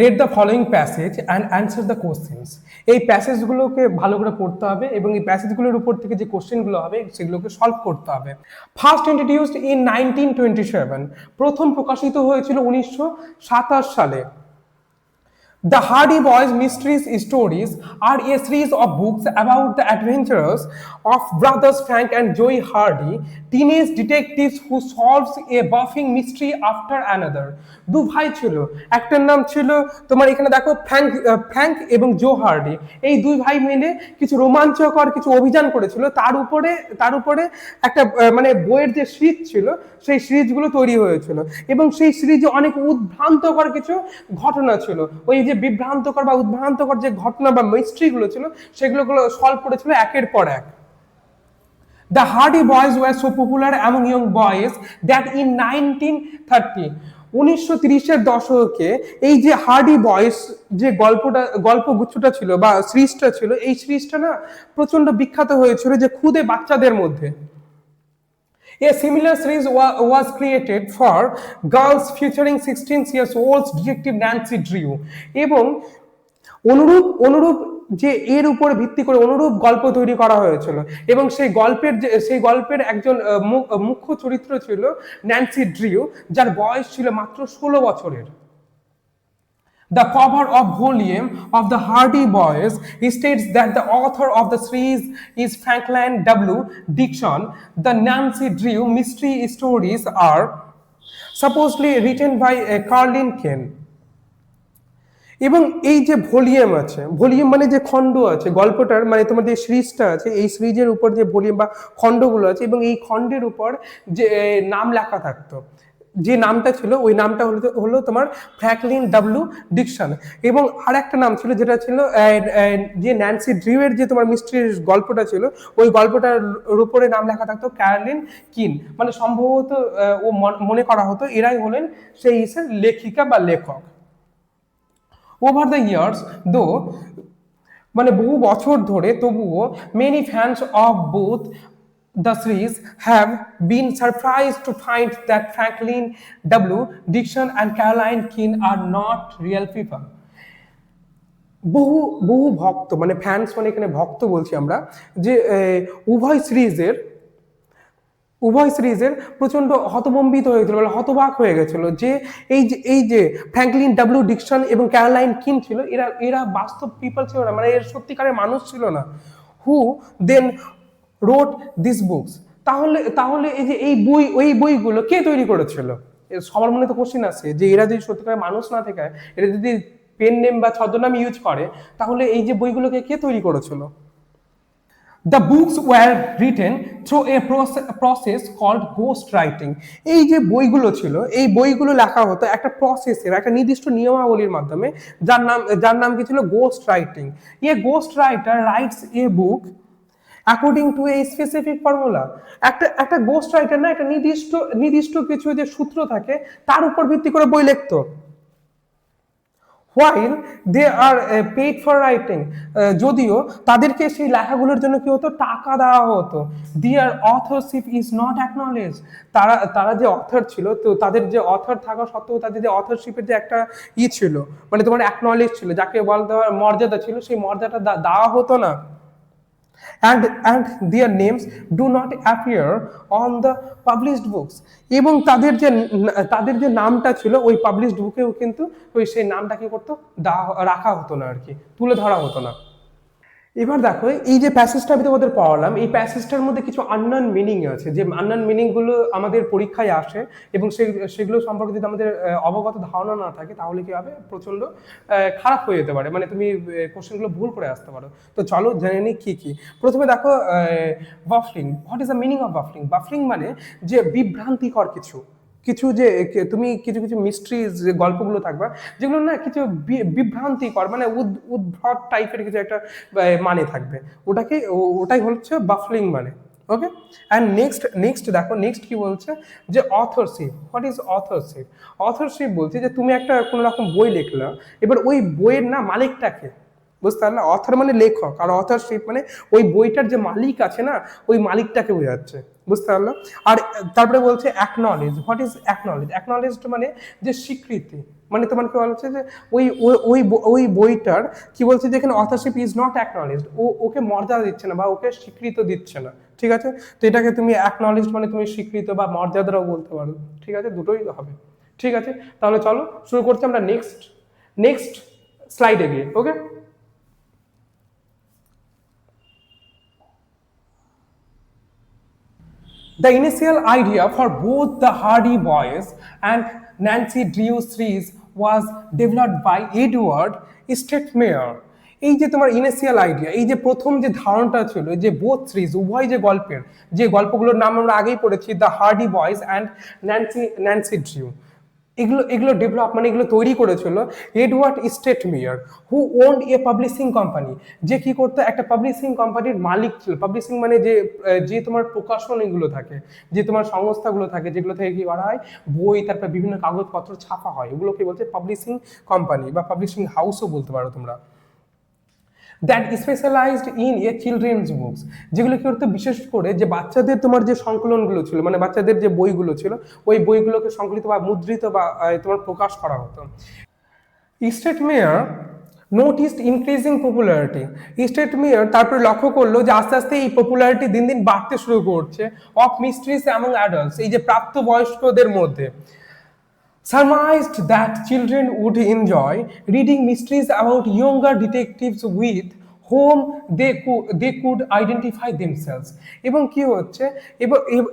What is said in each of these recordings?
Read the following passage and answer the questions এই প্যাসেজগুলোকে ভালো করে পড়তে হবে এবং এই প্যাসেজগুলোর উপর থেকে যে কোশ্চেনগুলো হবে, সেগুলোকে সলভ করতে হবে। First introduced in nineteen twenty seven প্রথম প্রকাশিত হয়েছিল উনিশশো সাতাশ সালে। The Hardy Boys Mysteries Stories are a series of books about the adventures of brothers Frank and Joey Hardy, teenage detectives who solves a buffing mystery after another. দু ভাই ছিল একটার নাম ছিল তোমার এখানে দেখো ফ্র্যাঙ্ক ফ্র্যাঙ্ক এবং জো হার্ডি এই দুই ভাই মিলে কিছু রোমাঞ্চকর কিছু অভিযান করেছিল তার উপরে তার উপরে একটা মানে বইয়ের যে সিরিজ ছিল সেই সিরিজগুলো তৈরি হয়েছিল এবং সেই সিরিজে অনেক উদ্ভ্রান্তকর কিছু ঘটনা ছিল ওই যে বিভ্রান্তকর বা উদ্ভ্রান্তকর যে ঘটনা বা মিস্ট্রিগুলো ছিল সেগুলো সলভ করেছিল একের পর এক। The Hardy Boys were so popular among young boys that in 1930 উনিশশো তিরিশের দশকে এই যে হার্ডি বয়েস যে গল্পটা গল্প গুচ্ছটা ছিল বা সিরিজটা ছিল, এই সিরিজটা না প্রচণ্ড বিখ্যাত হয়েছিল যে খুদে বাচ্চাদের মধ্যে। A similar series wa- was created for girls featuring 16 years old detective Nancy Drew. এবং অনুরূপ অনুরূপ যে এর উপর ভিত্তি করে অনুরূপ গল্প তৈরি করা হয়েছিল। এবং সেই গল্পের সেই গল্পের একজন মুখ্য চরিত্র ছিল ন্যান্সি ড্রিউ যার বয়স ছিল মাত্র ষোলো বছরের। The cover of volume of the Hardy Boys states that the author of the series is Franklin W. Dixon. The Nancy Drew mystery stories are supposedly written by uh, Carlin Ken. এবং এই যে volume আছে volume মানে যে খণ্ড আছে গল্পটার মানে তোমার যে সিরিজটা আছে এই সিরিজের উপর যে ভলিউম বা খণ্ডগুলো আছে এবং এই খণ্ডের উপর যে নাম লেখা থাকতো যে নামটা ছিল, ওই নামটা হলো হলো তোমার ফ্র্যাঙ্কলিন ডাব্লু ডিকশন এবং আর একটা নাম ছিল যেটা ছিল যে ন্যান্সি ড্রিউয়ের যে তোমার মিস্ট্রির গল্পটা ছিল, ওই গল্পটার উপরে নাম লেখা থাকতো ক্যারলিন কিন মানে সম্ভবত ও মন- মনে করা হতো এরাই হলেন সেই ইসের লেখিকা বা লেখক। ওভার দ্য ইয়ার্স দো মানে বহু বছর ধরে তবুও many fans of both the series have been surprise to find that Franklin W Dixon and Carolyn Keene are not real people বহু বহু ভক্ত মানে ফ্যান্স মানে এখানে ভক্ত বলছি আমরা, যে উভয় সিরিজের উভয় সিরিজের প্রচণ্ড হতবম্বিত হয়েছিল মানে হতবাক হয়ে গেছিল যে এই যে এই যে ফ্র্যাঙ্কলিন ডাব্লিউ ডিকশন এবং ক্যারোলাইন কিন ছিল, এরা এরা বাস্তব পিপল ছিল না মানে এর সত্যিকারের মানুষ ছিল না। Who then wrote this books তাহলে তাহলে এই যে এই বই ওই বইগুলো কে তৈরি করেছিল? সবার মনে তো কোশ্চিন আছে যে এরা যদি সত্যিকারের মানুষ না থেকে, এরা যদি পেন নেম বা ছদ্মনাম ইউজ করে, তাহলে এই যে বইগুলোকে কে তৈরি করেছিল? The books were written through a process called ghost writing এই যে বইগুলো ছিল, এই বইগুলো লেখা হতো একটা প্রসেসের একটা নির্দিষ্ট নিয়মাবলীর মাধ্যমে, যার নাম যার নাম কি ছিল? Ghost writing a ghost writer writes a book according to a specific formula একটা একটা গোস্ট রাইটার না, একটা নির্দিষ্ট নির্দিষ্ট কিছু যে সূত্র থাকে, তার উপর ভিত্তি করে বই লিখতো। While they are paid for writing যদিও তাদেরকে সেই লেখাগুলোর জন্য কি হতো? টাকা দেওয়া হতো। দিয়ার অথরশিপ ইজ নট অ্যাকনলেজ তারা তারা যে অথর ছিল, তো তাদের যে অথর থাকা সত্ত্বেও তাদের যে অথরশিপের যে একটা ই ছিল মানে তোমার অ্যাকনলেজ ছিল, যাকে বল দেওয়ার মর্যাদা ছিল, সেই মর্যাদাটা দেওয়া হতো না। And and their names do not appear on the published books এবং তাদের যে তাদের যে নামটা ছিল, ওই পাবলিশড বুকেও কিন্তু ওই সেই নামটা কি করতো রাখা হতো না আর কি, তুলে ধরা হতো না। এবার দেখো এই যে প্যাসেজটা আমি তোমাদের পড়ালাম এই প্যাসেজটার মধ্যে কিছু আননান মিনিং আছে। যে আননান মিনিংগুলো আমাদের পরীক্ষায় আসে এবং সেগুলো সম্পর্কে যদি আমাদের অবগত ধারণা না থাকে তাহলে কি হবে? প্রচণ্ড আহ, খারাপ হয়ে যেতে পারে। মানে তুমি কোশ্চেনগুলো ভুল করে আসতে পারো। তো চলো জেনে নিই কী কি। প্রথমে দেখো baffling what is the meaning of baffling baffling মানে যে বিভ্রান্তিকর কিছু। কিছু যে তুমি কিছু কিছু মিস্ট্রি যে গল্পগুলো থাকবে, যেগুলো না কিছু বিভ্রান্তিকর মানে উদ- উদ্ভট টাইপের কিছু একটা মানে থাকবে। ওটাকে ওটাই হচ্ছে বাফলিং মানে ওকে অ্যান্ড নেক্সট নেক্সট দেখো নেক্সট কি বলছে? যে authorship what is authorship authorship বলছে যে তুমি একটা কোনো রকম বই লিখলা, এবার ওই বইয়ের না মালিকটাকে বুঝতে পারলে? অথর মানে লেখক, আর অথরশিপ মানে ওই বইটার যে মালিক আছে না, ওই মালিকটাকে বোঝাচ্ছে, বুঝতে পারল? আর তারপরে বলছে acknowledge what is acknowledge acknowledged মানে যে স্বীকৃতি মানে তোমার কি বলছে যে ওই, ওই- ওই বইটার কি বলছে যে এখানে অথরশিপ ইজ নট অ্যাকনলেজড ও, ওকে মর্যাদা দিচ্ছে না বা ওকে স্বীকৃত দিচ্ছে না, ঠিক আছে? তো এটাকে তুমি অ্যাকনলেজ মানে তুমি স্বীকৃত বা মর্যাদাও বলতে পারো, ঠিক আছে? দুটোই হবে, ঠিক আছে? তাহলে চলো, শুরু করছি আমরা নেক্সট নেক্সট স্লাইডে গিয়ে ওকে The initial idea for both the Hardy Boys and Nancy Drew series was developed by Edward Stetmeyer. এই যে তোমার ইনিশিয়াল আইডিয়া এই যে প্রথম যে ধারণটা ছিল যে বোথ সিরিজ উভয় যে গল্পের, যে গল্পগুলোর নাম আমরা আগেই পড়েছি the Hardy Boys and Nancy Nancy Drew এগুলো এগুলো ডেভেলপ মানে এগুলো তৈরি করেছিল Edward Stratemeyer who owned a publishing company যে কি করতো, একটা পাবলিশিং কোম্পানির মালিক ছিল। পাবলিশিং মানে যে যে তোমার প্রকাশন এগুলো থাকে, যে তোমার সংস্থাগুলো থাকে, যেগুলো থেকে কি করা হয়, বই, তারপর বিভিন্ন কাগজপত্র ছাপা হয়। এগুলোকে বলছে পাবলিশিং কোম্পানি বা পাবলিশিং হাউসও বলতে পারো তোমরা। That specialised in a children's books যেগুলো কি করতো বিশেষ করে যে বাচ্চাদের তোমার যে সংকলনগুলো ছিল মানে বাচ্চাদের যে বইগুলো ছিল, ওই বইগুলোকে সংকলিত বা মুদ্রিত বা তোমার প্রকাশ করা হতো। Stratemeyer noticed increasing popularity Stratemeyer তারপরে লক্ষ্য করল যে আস্তে আস্তে এই পপুলারিটি দিন দিন বাড়তে শুরু করছে অফ মিস্ট্রিস অ্যামং অ্যাডাল্টস এই যে প্রাপ্তবয়স্কদের মধ্যে। Surmised that children would enjoy reading mysteries about younger detectives with they could, they could identify themselves এবং কি হচ্ছে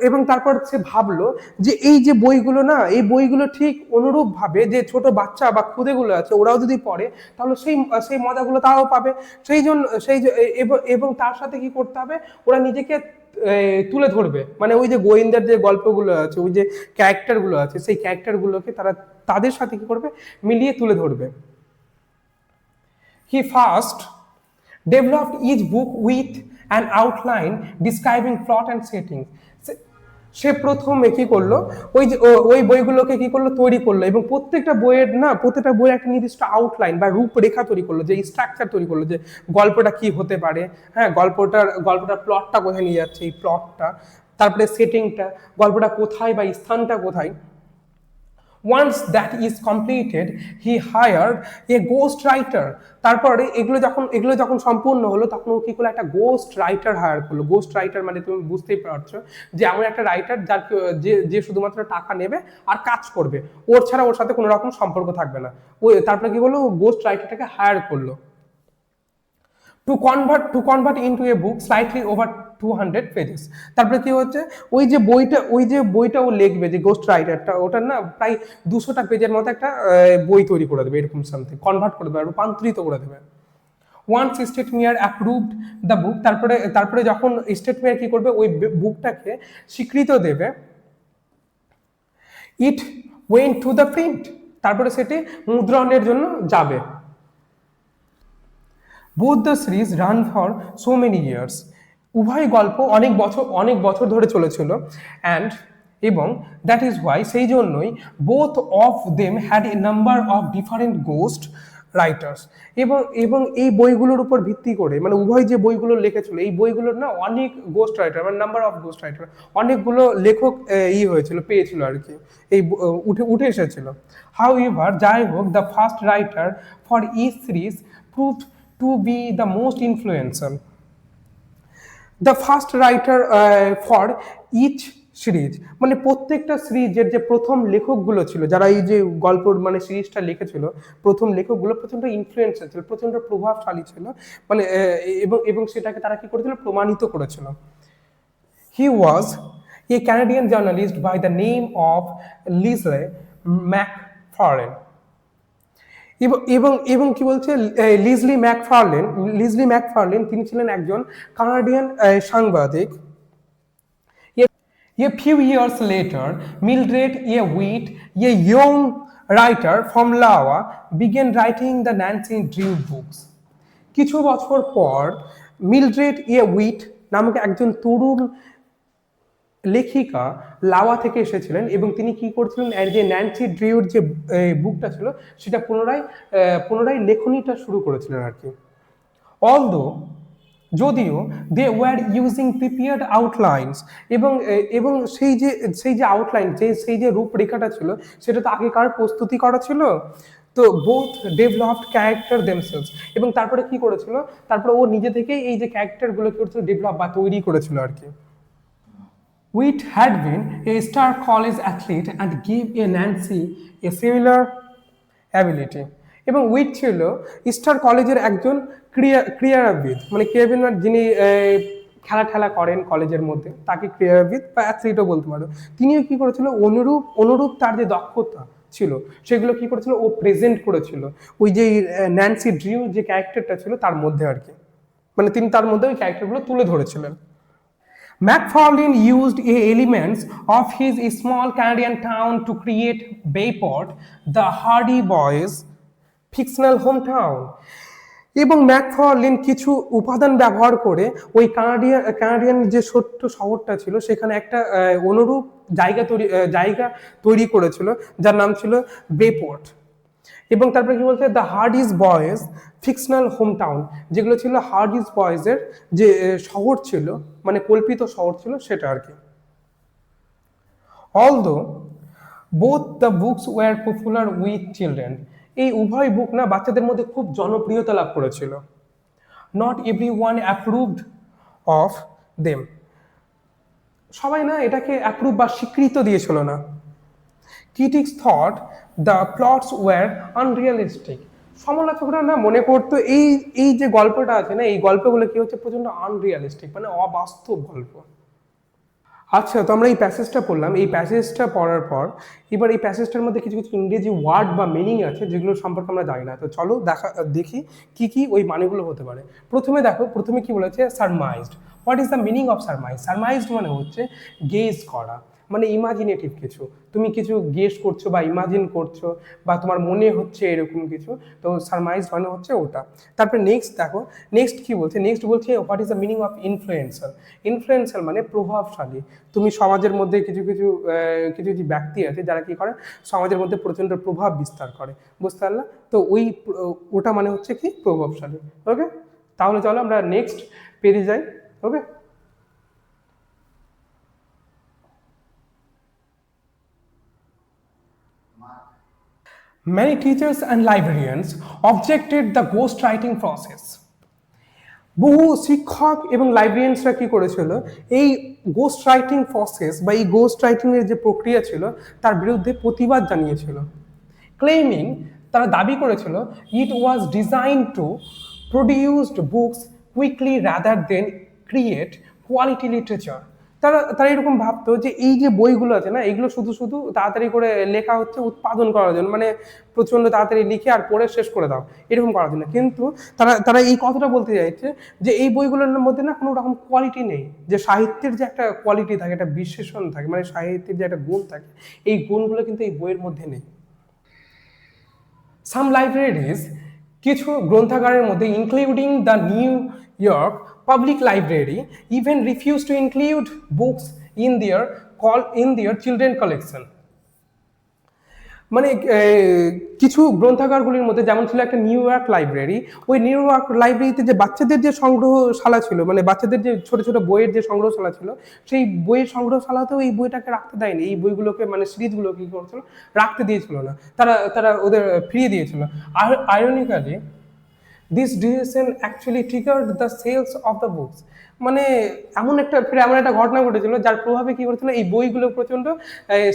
এবং তারপর সে ভাবলো যে এই যে বইগুলো না এই বইগুলো ঠিক অনুরূপভাবে যে ছোট বাচ্চা বা খুদেগুলো আছে ওরাও যদি পড়ে তাহলে সেই সেই মজাগুলো তারাও পাবে সেই জন্য সেই এবং- তার সাথে কি করতে হবে ওরা নিজেকে তুলে ধরবে। মানে ওই যে গোয়েন্দার যে গল্পগুলো আছে, ওই যে ক্যারেক্টারগুলো আছে, সেই ক্যারেক্টারগুলোকে তারা তাদের সাথে কি করবে? মিলিয়ে তুলে ধরবে। He first developed his book with an outline describing plot and setting সে প্রথমে কি করল? ওই যে ওই বইগুলোকে কি করল? তৈরি করল এবং প্রত্যেকটা বইয়ের না, প্রত্যেকটা বইয়ের একটা নির্দিষ্ট আউটলাইন বা রূপরেখা তৈরি করল, যে স্ট্রাকচার তৈরি করল, যে গল্পটা কি হতে পারে হ্যাঁ গল্পটার গল্পটার প্লটটা কোথায় নিয়ে যাচ্ছে, এই প্লটটা তারপরে সেটিংটা গল্পটা কোথায় বা স্থানটা কোথায় once that is completed he hire a ghost writer তারপরে এগুলো যখন এগুলো যখন সম্পূর্ণ হলো, তখন ও কী করল? একটা গোস্ট রাইটার হায়ার করল। গোস্ট রাইটার মানে তুমি বুঝতেই পারছ যে এমন একটা রাইটার যার যে যে শুধুমাত্র টাকা নেবে আর কাজ করবে। ওর ছাড়া ওর সাথে কোনো রকম সম্পর্ক থাকবে না। ও, তারপরে কি করল? গোস্ট রাইটারটাকে হায়ার করল। To convert to convert into a book slightly over two hundred pages তারপরে কি হচ্ছে? ওই যে বইটা, ওই যে বইটা ও লিখবে, যে গোস্ট রাইটারটা ওটার না প্রায় দুশোটা পেজের মতো একটা বই তৈরি করে দেবে, এরকম সামথিং কনভার্ট করে দেবে, রূপান্তরিত করে দেবে। Once Stratemeyer approved the book তারপরে তারপরে যখন স্টেট মেয়ার কি করবে? ওই বুকটাকে স্বীকৃত দেবে। It went to the print তারপরে সেটি মুদ্রণের জন্য যাবে। Both the series ran for so many years উভয় গল্প অনেক বছর অনেক বছর ধরে চলেছিল। অ্যান্ড এবং দ্যাট ইজ ওয়াই সেই জন্যই both of them had a number of different ghost writers এবং এবং এই বইগুলোর উপর ভিত্তি করে মানে উভয় যে বইগুলো লিখেছিল, এই বইগুলোর না অনেক গোস্ট রাইটার মানে নাম্বার অফ গোস্ট রাইটার অনেকগুলো লেখক ই হয়েছিল, পেয়েছিল আর কি, এই উঠে উঠে এসেছিল। হাউ এভার যাই হোক the first writer for each series proved to be the most influential. The first writer for each series মানে প্রত্যেকটা সিরিজের যে প্রথম লেখকগুলো ছিল, যারা এই যে গল্প মানে সিরিজটা লিখেছিল, প্রথম লেখকগুলো প্রচণ্ড ইনফ্লুয়েন্সার ছিল, প্রচণ্ড প্রভাবশালী ছিল মানে এবং এবং সেটাকে তারা কি করেছিল? প্রমাণিত করেছিল। He was a Canadian journalist by the name of Leslie Mac এবং এবং এবং কি বলছে লিজলি ম্যাকফার্লেন লিজলি ম্যাকফার্লেন তিনি ছিলেন একজন কানাডিয়ান সাংবাদিক A few years later, Mildred A. Wheat, a young writer from Lawa, began writing the Nancy Drew books. কিছু বছর পর মিলড্রেড এ উইট নামক একজন তরুণ লেখিকা লাওয়া থেকে এসেছিলেন এবং তিনি কি করছিলেন? যে ন্যান্সি ড্রিউর যে বুকটা ছিল, সেটা পুনরায় পুনরায় লেখনীটা শুরু করেছিলেন আর কি। অলদো যদিও they were using prepared outlines এবং এবং সেই যে সেই যে আউটলাইন যে, সেই যে রূপরেখাটা ছিল, সেটা তো আগেকার প্রস্তুতি করা ছিল। তো বোথ ডেভেলপড ক্যারেক্টার দেমসেলস এবং তারপরে কি করেছিল? তারপরে ও নিজে থেকেই এই যে ক্যারেক্টারগুলো কি করেছিল? ডেভেলপ বা তৈরি করেছিল আর কি। Wheat had been a star college athlete and gave a Nancy a similar ability. এবং উইট ছিল স্টার কলেজের একজন ক্রিয়া, ক্রীড়াবিদ। মানে ক্রীড়াবিদ মানে যিনি খেলা ঠেলা করেন কলেজের মধ্যে, তাকে ক্রীড়াবিদ বা অ্যাথলিটও বলতে পারো। তিনিও কী করেছিল? অনুরূপ অনুরূপ তার যে দক্ষতা ছিল, সেগুলো কি করেছিল? ও প্রেজেন্ট করেছিল। ওই যে ন্যান্সি ড্রিউ যে ক্যারেক্টারটা ছিল, তার মধ্যে আর কি। মানে তিনি তার মধ্যে ওই ক্যারেক্টারগুলো তুলে ধরেছিলেন। McFarlane used elements of his small Canadian town to create Bayport, the Hardy Boys' fictional hometown. এবং ম্যাকফার্লিন কিছু উপাদান ব্যবহার করে ওই কানাডিয়ান কানাডিয়ান যে ছোট্ট শহরটা ছিল সেখানে একটা অনুরূপ জায়গা তৈরি জায়গা তৈরি করেছিল যার নাম ছিল বেপোর্ট এবং তারপরে কি বলছে? The Hardy Boys fictional home town যেগুলো ছিল হার্ড ইজ বয়েজের যে শহর ছিল মানে কল্পিত শহর ছিল সেটা আর কি। Although both the books were popular with children এই উভয় বুক না বাচ্চাদের মধ্যে খুব জনপ্রিয়তা লাভ করেছিল। Not every one approved of them সবাই না এটাকে অ্যাপ্রুভ বা স্বীকৃত দিয়েছিল না। Critics thought the plots were unrealistic সমালোচকরা না মনে করতো এই এই যে গল্পটা আছে না, এই গল্পগুলো কি হচ্ছে প্রচণ্ড আনরিয়ালিস্টিক মানে অবাস্তব গল্প। আচ্ছা তো আমরা এই প্যাসেজটা পড়লাম। এই প্যাসেজটা পড়ার পর এবার এই প্যাসেজটার মধ্যে কিছু কিছু ইংরেজি ওয়ার্ড বা মিনিং আছে যেগুলো সম্পর্কে আমরা জানি না। তো চলো দেখা, দেখি কি কি ওই মানেগুলো হতে পারে। প্রথমে দেখো, প্রথমে কি বলেছে surmised what is the meaning of surmise surmised মানে হচ্ছে গেজ করা। মানে ইমাজিনেটিভ কিছু। তুমি কিছু গেস করছ বা ইমাজিন করছ বা তোমার মনে হচ্ছে এরকম কিছু, তো সারমাইজ মানে হচ্ছে ওটা। তারপরে নেক্সট দেখো নেক্সট কি বলছে? নেক্সট বলছে what is the meaning of influencer influencer মানে প্রভাবশালী। তুমি সমাজের মধ্যে কিছু কিছু কিছু কিছু ব্যক্তি আছে যারা কি করে? সমাজের মধ্যে প্রচণ্ড প্রভাব বিস্তার করে। বুঝতে পারলা? তো ওই, ওটা মানে হচ্ছে কি? প্রভাবশালী। ওকে তাহলে চলো আমরা নেক্সট পেজে যাই। ওকে Many teachers and librarians objected the ghostwriting process. বহু শিক্ষক এবং লাইব্রেরিয়ানসরা কি করেছিল? এই গোস্ট রাইটিং প্রসেস বা এই গোস্ট রাইটিং এর যে প্রক্রিয়া ছিল, তার বিরুদ্ধে প্রতিবাদ জানিয়েছিল। ক্লেমিং তারা দাবি করেছিল it was design to produced books quickly rather than create quality literature তারা তারা এরকম ভাবতো যে এই যে বইগুলো আছে না এগুলো শুধু শুধু তাড়াতাড়ি করে লেখা হচ্ছে উৎপাদন করার জন্য মানে প্রচণ্ড তাড়াতাড়ি লিখে আর পড়ে শেষ করে দাও, এরকম করার জন্য। কিন্তু তারা তারা এই কথাটা বলতে চাইছে যে এই বইগুলোর মধ্যে না কোনো রকম কোয়ালিটি নেই, যে সাহিত্যের যে একটা কোয়ালিটি থাকে, একটা বিশেষণ থাকে মানে সাহিত্যের যে একটা গুণ থাকে, এই গুণগুলো কিন্তু এই বইয়ের মধ্যে নেই। সাম লাইব্রেরিজ কিছু গ্রন্থাগারের মধ্যে including the New York public library even refuse to include books in their call in their children collection মানে কিছু গ্রন্থাগারগুলির মধ্যে যেমন ছিল একটা নিউ ইয়র্ক লাইব্রেরি ওই নিউ ইয়র্ক লাইব্রেরিতে যে বাচ্চাদের যে সংগ্রহশালা ছিল মানে বাচ্চাদের যে ছোট ছোট বইয়ের যে সংগ্রহশালা ছিল, সেই বইয়ের সংগ্রহশালাতেও এই বইটাকে রাখতে দেয়নি। এই বইগুলোকে মানে সিরিজগুলো কী করছিল? রাখতে দিয়েছিল না। তারা তারা ওদের ফিরিয়ে দিয়েছিল। আর ironically this decision actually triggered the sales of the books মানে এমন একটা ফিরে এমন একটা ঘটনা ঘটেছিল যার প্রভাবে কি করেছিল? এই বইগুলো প্রচণ্ড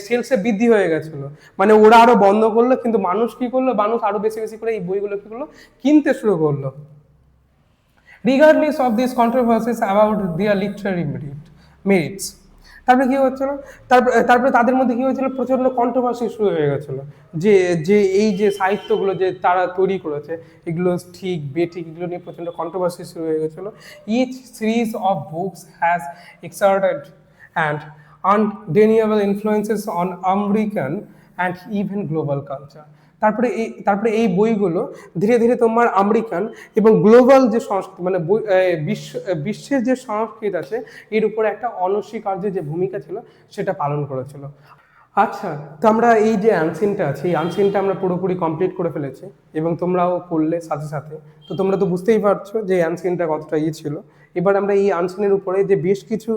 সেলসে বৃদ্ধি হয়ে গেছিল। মানে ওরা আরও বন্ধ করল, কিন্তু মানুষ কি করল? মানুষ আরও বেশি বেশি করে এই বইগুলো কি করল? কিনতে শুরু করল। Regardless of these controversies about their literary merit, merits তারপরে কি হচ্ছিল? তারপরে তারপরে তাদের মধ্যে কি হয়েছিল? প্রচণ্ড কন্ট্রোভার্সি শুরু হয়ে গেছিল। যে যে, এই যে সাহিত্যগুলো যে তারা তৈরি করেছে, এগুলো ঠিক, বেঠিক, এগুলো নিয়ে প্রচণ্ড কন্ট্রোভার্সি শুরু হয়ে গেছিল। Each series of books has exerted and undeniable influences on American and even global culture তারপরে এই তারপরে এই বইগুলো ধীরে ধীরে তোমার আমেরিকান এবং গ্লোবাল যে সংস্কৃতি মানে বিশ্ব বিশ্বের যে সংস্কৃতি আছে, এর উপরে একটা অনস্বীকার্য যে ভূমিকা ছিল, সেটা পালন করেছিল। আচ্ছা তো আমরা এই যে আনসিনটা আছে, এই আনসিনটা আমরা পুরোপুরি কমপ্লিট করে ফেলেছি এবং তোমরাও করলে সাথে সাথে। তো তোমরা তো বুঝতেই পারছ যে আনসিনটা কতটা ইয়ে ছিল। এবার আমরা এই আনসিনের উপরে যে বেশ কিছু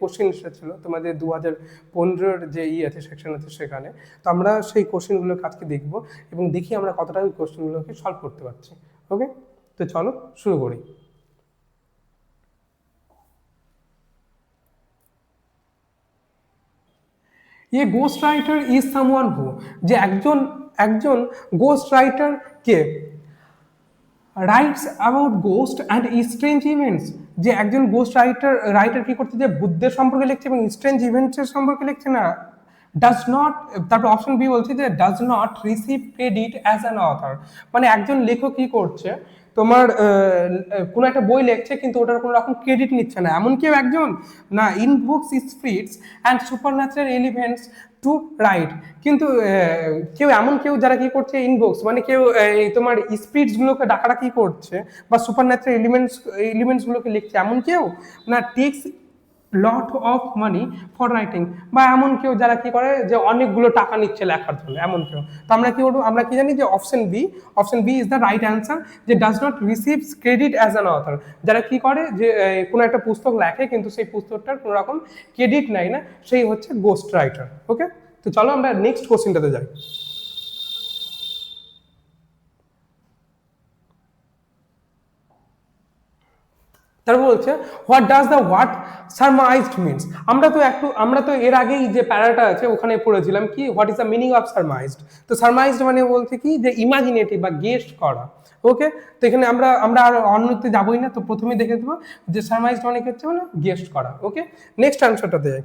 কোশ্চেন এসেছিল তোমাদের দু হাজার পনেরোর যে ই আছে সেকশন আছে সেখানে, তো আমরা সেই কোশ্চেনগুলোকে আজকে দেখব এবং দেখি আমরা কতটা ওই কোশ্চেনগুলোকে সলভ করতে পারছি। ওকে তো চলো, শুরু করি। A ghost writer is someone who যে একজন একজন ghost writer K writes about ghost and strange events যে একজন গোস্ট রাইটার রাইটার কি করছে যে বুদ্ধের সম্পর্কে লিখছে এবং স্ট্রেঞ্জ ইভেন্টসের সম্পর্কে লিখছে না। ডাজ নট তারপর অপশন বি বলছে যে does not receive credit as an author মানে একজন লেখক কি করছে? তোমার কোনো একটা বই লেখছে কিন্তু ওটার কোনো রকম ক্রেডিট নিচ্ছে না। এমন কেউ একজন, না invokes spirits and supernatural events to write কিন্তু কেউ এমন কেউ যারা কি করছে ইনভোক্স মানে কেউ এই তোমার স্পিরিটসগুলোকে ডাকাডাকি করছে বা সুপার ন্যাচারাল এলিমেন্টস এলিমেন্টসগুলোকে লিখছে, এমন কেউ? না takes lot of money for writing বা এমন কেউ যারা কি করে যে অনেকগুলো টাকা নিচ্ছে লেখার জন্য, এমন কেউ। তো আমরা কি বলব, আমরা কি জানি যে option B option B is the right answer যে does not receives credit as an author যারা কি করে যে কোনো একটা পুস্তক লেখে কিন্তু সেই পুস্তকটার কোনো রকম ক্রেডিট নেয় না, সেই হচ্ছে গোস্ট রাইটার ওকে তো চলো আমরা নেক্সট কোশ্চেনটাতে যাই। তারপর বলছে what does the what surmised means আমরা তো একটু, আমরা তো এর আগেই যে প্যারাটা আছে, ওখানে পড়েছিলাম কি what is the meaning of surmised তো সারমাইজড মানে বলছে কি, যে ইমাজিনেটিভ বা গেস্ট করা। ওকে তো এখানে আমরা আমরা আর অন্যতে যাবোই না, তো প্রথমে দেখে দেবো যে সারমাইজড মানে কি হচ্ছে মানে গেস্ট করা। ওকে নেক্সট অ্যান্সারটাতে যাই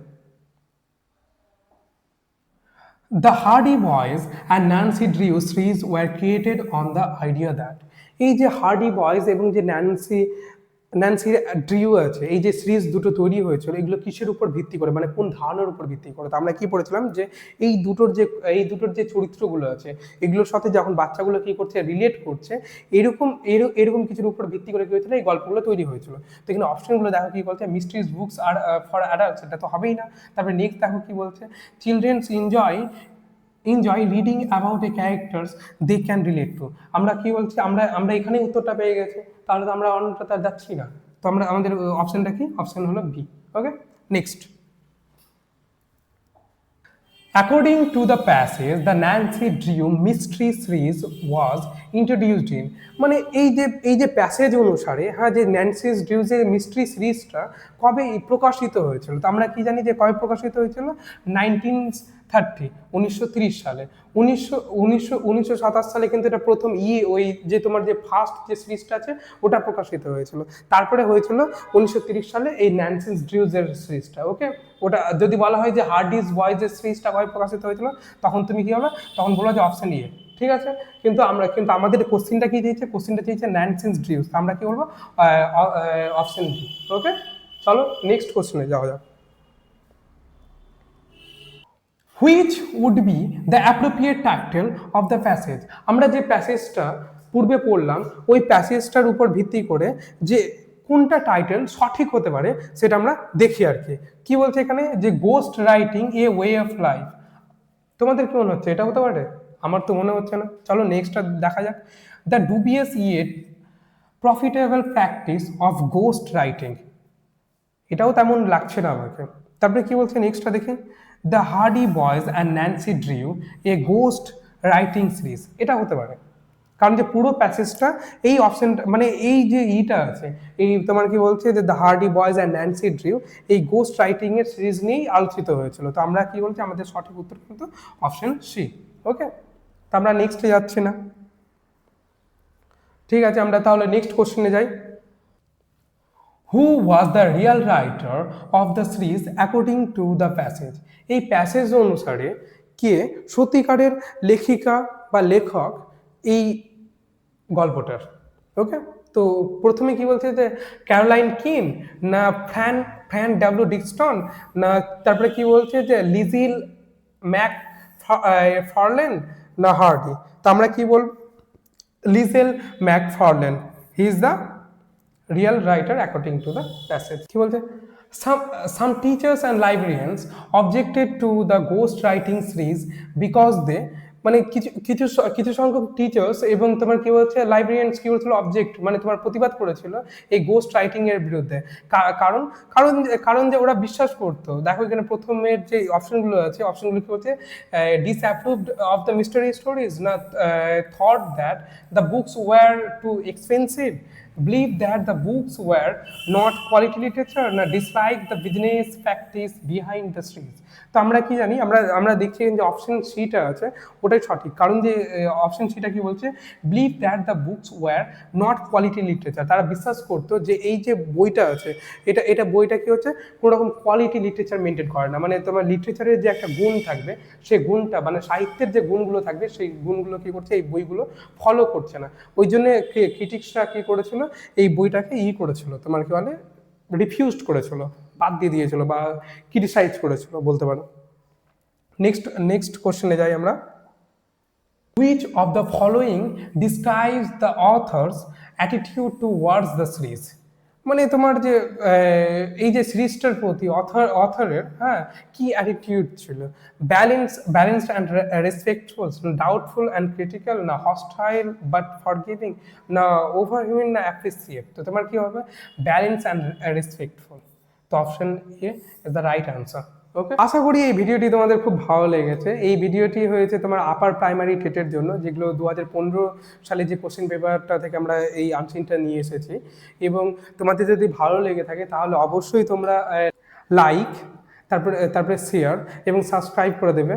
the Hardy Boys and Nancy Drew series were created on the idea that এই যে হার্ডি বয়েজ এবং যে ন্যান্সি ন্যান্সি ড্রিউ আছে, এই যে সিরিজ দুটো তৈরি হয়েছিল, এগুলো কিসের উপর ভিত্তি করে? মানে কোন ধারণার উপর ভিত্তি করে? তো আমরা কি পড়েছিলাম যে এই দুটোর যে, এই দুটোর যে চরিত্রগুলো আছে, এগুলোর সাথে যখন বাচ্চাগুলো কি করছে রিলেট করছে, এরকম এর- এরকম কিছুর উপর ভিত্তি করে কি হয়েছিল? এই গল্পগুলো তৈরি হয়েছিল। তো এখানে অপশনগুলো দেখো কি বলছে? Mysteries books are for adults এটা তো হবেই না। তারপরে নেক্সট দেখো কি বলছে? Children's enjoy enjoy reading about a characters they can relate to আমরা কি বলছি? আমরা আমরা এখানে উত্তরটা পেয়ে গেছি। তাহলে তো আমরা অন্যটা তার যাচ্ছি না। তো আমরা আমাদের অপশনটা কি? অপশন হলো B okay next According to the passage, the Nancy Drew mystery series was introduced in মানে এই যে এই যে প্যাসেজ অনুসারে হ্যাঁ যে ন্যান্সি ড্রিউজের মিস্ট্রি সিরিজটা কবে প্রকাশিত হয়েছিল? তো আমরা কি জানি যে কবে প্রকাশিত হয়েছিল? নাইনটিন থার্টি, উনিশশো সালে। উনিশশো উনিশশো উনিশশো সালে কিন্তু এটা প্রথম ই, ওই যে তোমার যে ফার্স্ট যে সিরিজটা আছে, ওটা প্রকাশিত হয়েছিল। তারপরে হয়েছিল উনিশশো সালে এই ন্যান্সিস ড্রিউজের সিরিজটা ওকে ওটা যদি বলা হয় যে হার্ডিস বয়েজের সিরিজটা কবে প্রকাশিত হয়েছিল, তখন তুমি কী হবে? তখন বলো যে অপশন ইয়ে ঠিক আছে? কিন্তু আমরা, কিন্তু আমাদের কোশ্চিনটা কি দিয়েছে? কোশ্চিনটা দিয়েছে ন্যানসেন্স ড্রিউস আমরা কি বলব? অপশন ডি ওকে চলো নেক্সট কোশ্চেনে যাওয়া যাক। Which would be the appropriate title of the passage আমরা যে প্যাসেজটা পূর্বে পড়লাম, ওই প্যাসেজটার উপর ভিত্তি করে যে কোনটা টাইটেল সঠিক হতে পারে, সেটা আমরা দেখি আর কি। কি বলছে এখানে? যে ghost writing a way of life তোমাদের কি মনে হচ্ছে? এটা হতে পারে? আমার তো মনে হচ্ছে না। চলো নেক্সটটা দেখা যাক। The dubious yet profitable practice of ghost writing এটাও তেমন লাগছে না আমাকে। তারপরে কি বলছে নেক্সটটা দেখি। The Hardy Boys and Nancy Drew a ghost writing series এটা হতে পারে। কারণ যে পুরো প্যাসেজটা এই অপশনটা মানে এই যে ইটা আছে, এই তোমার কি বলছে যে the Hardy Boys and Nancy Drew এই গোস্ট রাইটিং এর সিরিজ নিয়েই আলোচিত হয়েছিল। তো আমরা কি বলছি? আমাদের সঠিক উত্তর কিন্তু অপশন সি ওকে তো আমরা নেক্সটে যাচ্ছি না। ঠিক আছে, আমরা তাহলে নেক্সট কোশ্চেনে যাই। Who was the real writer of the series according to the passage এই প্যাসেজ অনুসারে কে সত্যিকারের লেখিকা বা লেখক এই গল্পটার? ওকে তো প্রথমে কি বলছে যে ক্যারোলাইন কিন না ফ্যান ফ্যান ডাব্লিউ ডিক্সটন না তারপরে কি বলছে যে লিজিল ম্যাক ফার্লেন না হার্ডি তো আমরা কি বল Leslie McFarlane he is the real writer according to the passage কি বলছে? Some, some teachers and librarians objected to the ghost writing series because they মানে কিছু কিছু কিছু সংখ্যক টিচার্স এবং তোমার কি বলছে? লাইব্রেরিয়ানস কি বলছিল? অবজেক্ট মানে তোমার প্রতিবাদ করেছিল এই গোস্ট রাইটিং এর বিরুদ্ধে। কারণ কারণ কারণ যে ওরা বিশ্বাস করতো। দেখো এখানে প্রথমের যে অপশনগুলো আছে অপশনগুলো কি বলছে? Disapproved of the mystery stories না thought that the books were too expensive believe that the books were not quality literature না dislike the business practice behind the scenes. তো আমরা কি জানি, আমরা আমরা দেখছি যে অপশন সিটা আছে, ওটাই সঠিক। কারণ যে অপশন সিটা কি বলছে? Believe that the books were not quality literature তারা বিশ্বাস করতো যে এই যে বইটা আছে, এটা এটা বইটা কি হচ্ছে? কোনো রকম কোয়ালিটি লিটারেচার মেনটেন করে না। মানে তোমার লিটারেচারের যে একটা গুণ থাকবে সেই গুণটা মানে সাহিত্যের যে গুণগুলো থাকবে, সেই গুণগুলো কি করছে? এই বইগুলো ফলো করছে না। ওই জন্য ক্রিটিক্সরা কি করেছিল? এই বইটাকে ই করেছিল, তোমার কি বলে রিফিউজ করেছিল, বাদ দিয়ে দিয়েছিল বা ক্রিটিসাইজ করেছিল, বলতে পারো নেক্সট নেক্সট কোশ্চেনে যাই আমরা Which the following following the authors attitude to towards the series? মানে তোমার যে এই যে সিরিজটার প্রতি অথর, অথরের হ্যাঁ কি অ্যাটিটিউড ছিল? Balance balance and respectful doubtful and critical না হস্টাইল বাট ফর ফরগিভিং না ওভার হিউম্যান না অ্যাপ্রিসিয়েট তো তোমার কি হবে? ব্যালেন্স অ্যান্ড রেসপেক্টফুল তো option A is the right answer okay আশা করি এই ভিডিওটি তোমাদের খুব ভালো লেগেছে। এই ভিডিওটি হয়েছে তোমার আপার প্রাইমারি টেটের জন্য, যেগুলো দু হাজার পনেরো সালে যে কোশ্চেন পেপারটা থেকে আমরা এই আনসিনটা নিয়ে এসেছি। এবং তোমাদের যদি ভালো লেগে থাকে, তাহলে অবশ্যই তোমরা লাইক তারপরে তারপরে শেয়ার এবং সাবস্ক্রাইব করে দেবে।